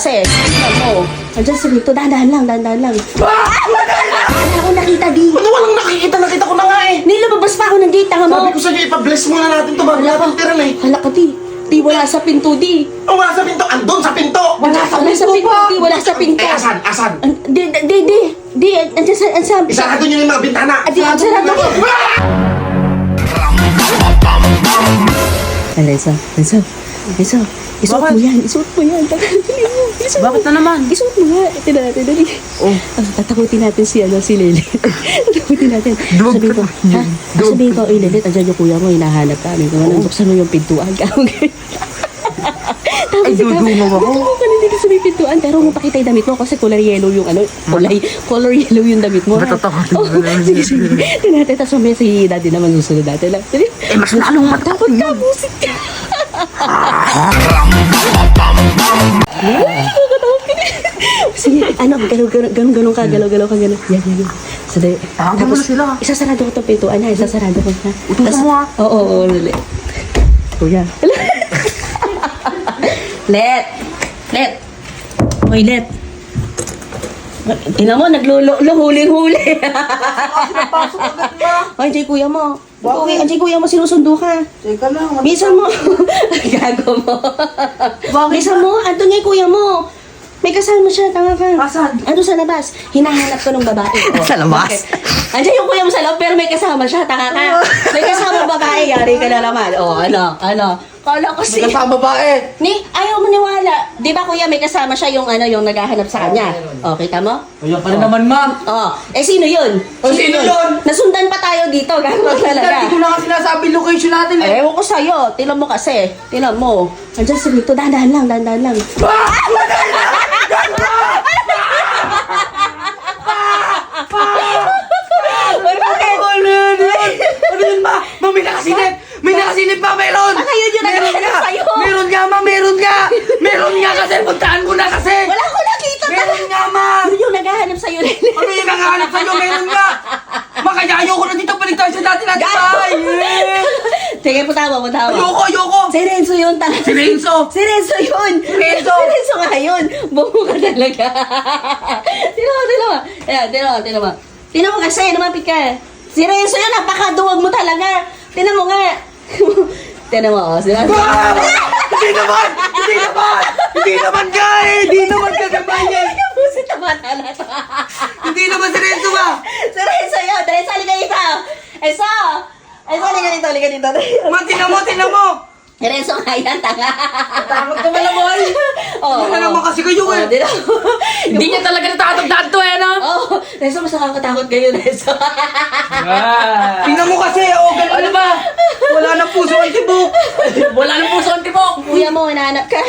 Kasi, tingnan mo. Andiyan sa dito, dahan-dahan lang, dahan-dahan lang. Wala akong nakita di. Ano walang nakikita? Nakita ko na nga eh. Nilababas pa ako ng gate, tanga mo. Sabi ko sa'yo, ipa-bless muna natin to bago natin tira eh. Hala ka di. Di wala sa pinto di. Oh, wala sa pinto. Andun sa pinto. Wala sa pinto di, wala sa pinto. Eh, asan? Asan? An- Di, di, di, di. Di, andiyan sa, andiyan sa... Isarado nyo yung mga bintana. Ah, di, sarado ko. Alisa, Alisa, Alisa. Isuot mo yan, isuot mo yan. Tagalin mo. Isuot Bakit na naman? Isuot mo nga. Tingnan natin, dali. Oh. Tatakutin natin si, ano, si Lily. Tatakutin natin. Sabihin ko, ha? Sabihin ko, eh, Lily, andyan yung kuya mo, hinahanap ka. Sabi ko, ano, buksan mo yung pintuan. Tapos Ay, ikaw, dudungaw ako. Dudungaw ka na dito sa may pintuan. Pero kung pakita yung damit mo, kasi color yellow yung ano, kulay, color yellow yung damit mo. na lang sige, sige. Natin, tapos mamaya si daddy naman susunod natin. Dali. Eh, mas lalong matakot Takot ka, musik ka. Sige, ano, galaw, galaw, galaw, galaw ka, galaw, galaw ka, galaw. Yan, yan, yan. Sadali. Tawagin mo na sila. Isasarado ko itong pintuan, ha? Isasarado ko? Utusan Tas- mo, ha? Oo, oo, oo, dali. Kuya. Let! Let! Hoy, Let! Tingnan mo, naglululo, huling-huli. Ay, yung kuya mo. Okay, andiyan yung kuya mo, sinusundo ka. Teka lang. Bisa mo. Gago mo. Bakit Bisa mo, andun nga yung kuya mo. May kasama siya, tanga ka. Asan? Andun sa labas. Hinahanap ko ng babae. Oh. Sa labas? Okay. Andiyan yung kuya mo sa loob, pero may kasama siya, tanga ka. May kasama babae, yari ka na naman. Oh, ano, ano. Kala ko si... babae. Ni, ayaw mo niwala. Di ba kuya, may kasama siya yung ano, yung naghahanap sa kanya. Oh, kita mo? Ayan pa rin naman, ma'am. Oh, eh sino yun? Oh, sino yun? Nasundan pa tayo dito, gago talaga. Hindi ko na kasi nasabi location natin eh. Eh, ewan ko sa'yo. Tinan mo kasi. Tinan mo. Andiyan sa dito. Dahan-dahan lang, dahan-dahan lang. Bakit? Ano yun? Ano yun, ma? Ma, may nakasilip! May nakasilip pa, meron! Baka yun yung Meron naghahanap nga! sa'yo. Meron nga, ma! Meron nga! Meron nga kasi! Puntaan ko na kasi! Wala ko nakita Meron nga, ma! Yun yung naghahanap sa'yo, Lele. Ano yung nakahanap sa'yo? Meron nga! Ma, kaya ayoko na dito balik tayo sa dati natin bahay! Eh! Sige, putawa, putawa. Ayoko, ayoko! Si Renzo yun talaga. Si Renzo! Si Renzo yun! Renzo! Si Renzo nga yun! Bumo ka talaga. Tinan mo. Ayan, mo. Tinan mo kasi, lumapit ka. Si Renzo yun, napakaduwag mo talaga. Tinan mo nga. tinan mo, oh. Sila. Ah! Hindi naman! Hindi naman! Hindi naman ka eh! Hindi naman ka naman yan! Busit na to. Hindi naman si Renzo ba? si Renzo yun. Renzo, halika dito. Renzo! Renzo, halika dito, halika dito. Ma, tinan mo, tinan mo! Renzo nga yan, tanga. Takot ka naman? Oo. Ano naman kasi kayo Oh, eh? Hindi niya talaga natatagdaan to eh, no? Oh, Renzo, mas nakakatakot kayo, Renzo. Tingnan mo kasi, oh, ganun ano ba? Wala nang puso ang tibok. Wala nang puso ang tibok. Kuya mo, hinahanap ka.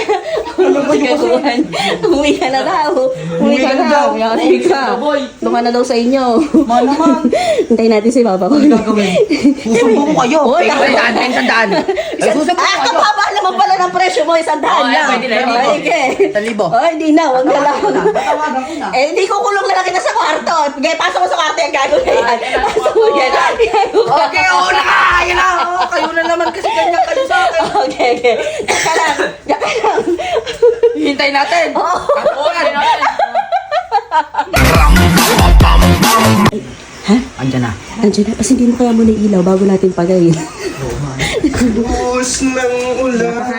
Ano ba gagawin? Umuwi ka na daw. Umuwi ka na daw. Umuwi ka. Doon ka na daw sa inyo. Ma naman. Hintayin natin si Papa ko. gagawin? Susumbong ko kayo. Oh, tandaan, tandaan. Ay, susumbong Ah, ko kayo. kapaba naman pala ng presyo mo, isang daan Oh, lang. pwede na, libo. Sige. Isang libo. Oh, hindi na, wag na lang. Tatawagan ko na. Eh, hindi ko kulong na lang kita sa kwarto. Sige, pasok mo sa kwarto yung gago na yan. Pasok mo yan. Gago ka. Okay, oo na ka. Ayun na. Kayo na naman kasi ganyan kayo sa akin. Okay, okay. Yaka lang. Yaka lang. Hintayin natin. Oo. Oo, hintayin natin. Ha? Andiyan na. Andiyan na. Kasi hindi mo kaya muna ilaw bago natin pagayin. Bus ng ulan.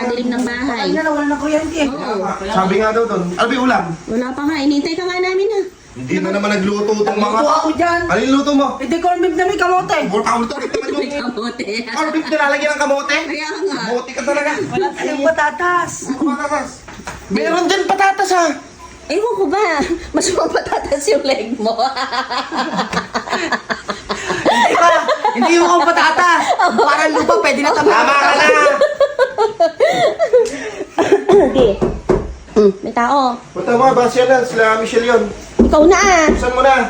Na, na kuryente. Sabi nga daw doon, ano yung ulam? Wala pa nga. Inintay ka nga namin ha. Hindi na naman nagluto itong mga... Nagluto ako dyan. Ano yung luto mo? Hindi ko beef na may kamote. Naman May yung... kamote. Ano beef nilalagyan ng kamote? Kaya nga. Kamote ka talaga. Wala tayong patatas. Patatas. Meron din patatas ha. Ewan ko ba? Mas mapatatas yung leg mo. Hindi ba? Hindi mo kong patatas. Parang lupa, pwede na tabi. Tama ka na. Hindi. Hmm, may tao. Punta mo, Basya na. Sila Michelle yun. Ikaw na ah. Saan mo na?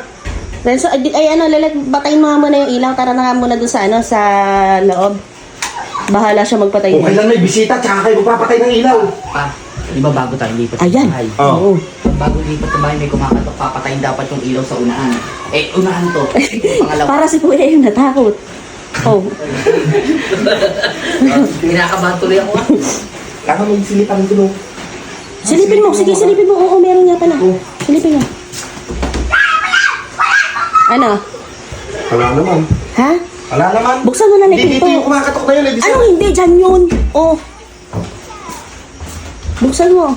Renzo, ay, ay ano, lalag, batayin mo nga muna yung ilaw. Tara na nga muna dun sa, ano, sa loob. Bahala siya magpatay. Kung kailan may bisita, tsaka kayo magpapatay ng ilaw. Pa, di ba bago tayo lipat Ayan. sa bahay? Oo. Oo. Bago lipat sa bahay, may kumakatok, papatayin dapat yung ilaw sa unahan. Eh, unahan to. Pangalawa. Para si Kuya yung natakot. Oh. Kinakabahan tuloy ako. ah. Kaka may silipan ko no. Silipin mo, sige, silipin mo. Oo, meron nga pala. Silipin mo. Ano? Wala naman. Ha? Wala naman. Buksan mo na na Hindi, dito yung pinto. kumakatok na yun. Eh, di Ano hindi? Diyan yun. Oh. Buksan mo.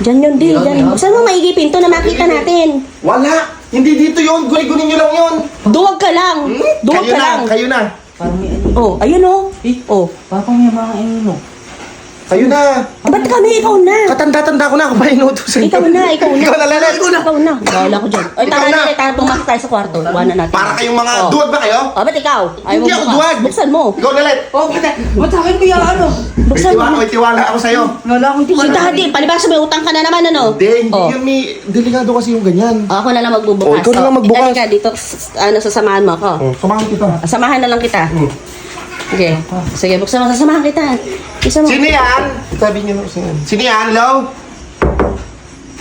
Diyan yun, di. Diyan. Buksan mo, maigi pinto na makita natin. Wala. Hindi dito yun. Guni-gunin nyo lang yun. Duwag ka lang. Hmm? Duwag Kayo ka na. lang. Kayo na. Parang may ano. Oh, ayun oh. Eh, Oh. parang may mga ano. Kayo na. Ba't kami? Ikaw na. Katanda-tanda ko na. Ako pa inutusan Ikaw na, ikaw na. Ikaw na, Lelet. Ikaw na. Ikaw na. Bahala ko dyan. Ay, Ikaw tara na. na. Tara, pumasok tayo sa kwarto. Iwanan natin. Para kayong mga Oh. duwag ba kayo? Oh, ba't ikaw? Ayaw Hindi mo ako bukas. duwag. Buksan mo. Ikaw, Lelet. Oh, ba't, ba't sa akin yan, ano? May Buksan mo. tiwala, may tiwala ako sa'yo. Wala akong Si daddy, palibasa may utang ka na naman, ano? Hindi, hindi Oh. yun. May delikado kasi yung ganyan. Ako na lang magbubukas. Oh, ikaw na lang Oh, magbukas. Halika dito, s- ano, sasamahan mo ako. Oh, samahan kita. Samahan na lang kita. Sige. Sige, buksan mo, sasamahan kita. Isa mo. Sino yan? Sabi niyo sino yan. Sino yan? Hello?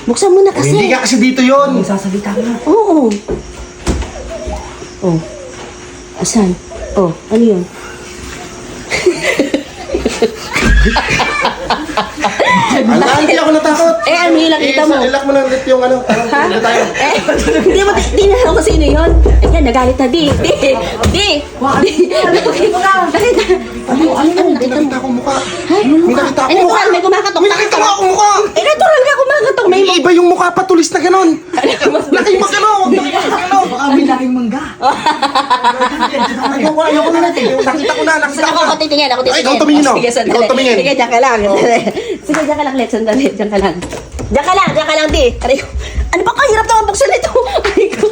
Buksan mo na Oh, hindi kasi. ka kasi dito yun. Sasalita ka na. Oo. Oh. Asan? Oh, ano yun? Ala, hindi ako natakot. Eh, ano yung nakita mo? Eh, ilak mo na ulit yung ano. ano Ha? ano tayo. Eh, hindi mo, alam kung sino yun. Ayan, nagalit na, di. Di, di. Di. Ano, ano, ano, May nakita mo? nakita akong mukha. Nakita Ay, akong mukha. may kumakatok. Nakita mo akong mukha. Eh, natural nga kumakatok. May iba yung mukha patulis na ganon. Mo ganon. Huwag na kayo ganon. Baka may laking mangga. Ayoko, ayoko na natin. Yung Nakita ko na, nakita Ako, ko na. ako titingin, ako Ay, titingin. ikaw tumingin, Oh. Sige, sandali. Ikaw tumingin. Sige, diyan ka lang. Sige, diyan ka lang, Let. Sandali, diyan ka lang. Diyan ka lang, diyan ka lang, di. Aray ko. Ano ba kahirap naman buksan ito? Aray ko.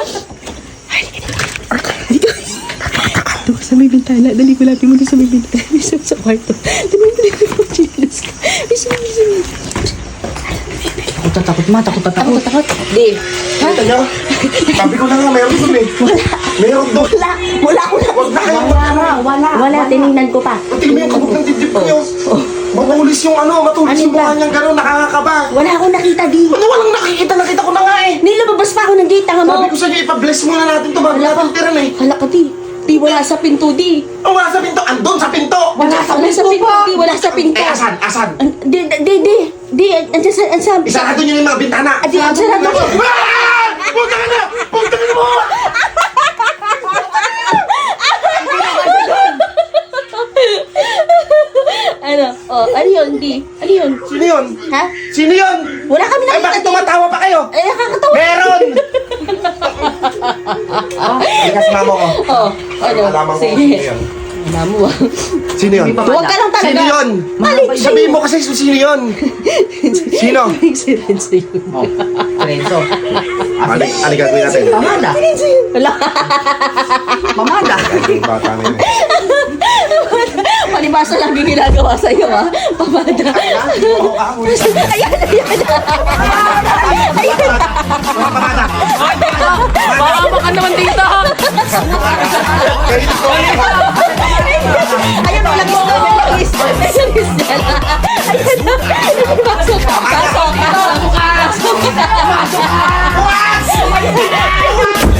Doon sa may bintana. Dali ko natin mo doon sa may bintana. Isa sa kwarto. Dali, dali ko yung chinos. Isa, isa. Takot na takot ma, takot na Takot, takot. takot. Di. Ha? Sabi ko na nga, meron doon eh. Meron doon. Wala. Wala ko na. Huwag na kayo mag-ano. Wala. Wala. Tinignan ko pa. Tingnan mo yung kabog ng dibdib niyo. Matulis yung ano, matulis Ano yung ba? mukha niyang gano'n, nakakakaba. Wala akong nakita, di. Ano walang nakikita, nakita ko na nga eh. Nilababas pa ako ng gate, tanga mo. Sabi ko sa inyo, ipa-bless muna natin to bago natin tiran eh. Hala ka, di. Di, wala sa pinto, di. Oh, wala sa pinto, andun sa pinto. Wala sa pinto, di. Wala sa pinto. Eh, asan, asan? An- Di, di, di. Di, andyan sa, andyan sa. Isarado niyo yung mga bintana. Adi, andyan sa. Ah! Punta ka na! Punta ka na mo! Ano? Oh, ano yun, di? Ano yun? Sino yun? Ha? Sino yun? Wala kami Eh, nakita, bakit di. tumatawa pa kayo? Eh, nakakatawa. Meron! Halika, sumama ko. Oh, ano? Alaman ko kung Sige. sino yun. Alam mo, ah. Sino yun? Huwag ka lang talaga. Sino yun? Malik Sabihin mo kasi sino yun. Sino? Experience yun. Oh, Lorenzo. Alik, alik gagawin natin. Pamada. Wala. Pamada. Yung bata na yun palibasa lang yung ginagawa sa iyo, ha? Pamada. Ayan, ayan. Ayan. Maama ka naman dito, ha? Ayan, walang gusto. Ayan, gusto. Ayan, gusto. Ayan, pasok. Pasok. Pasok. Pasok. Pasok. Pasok.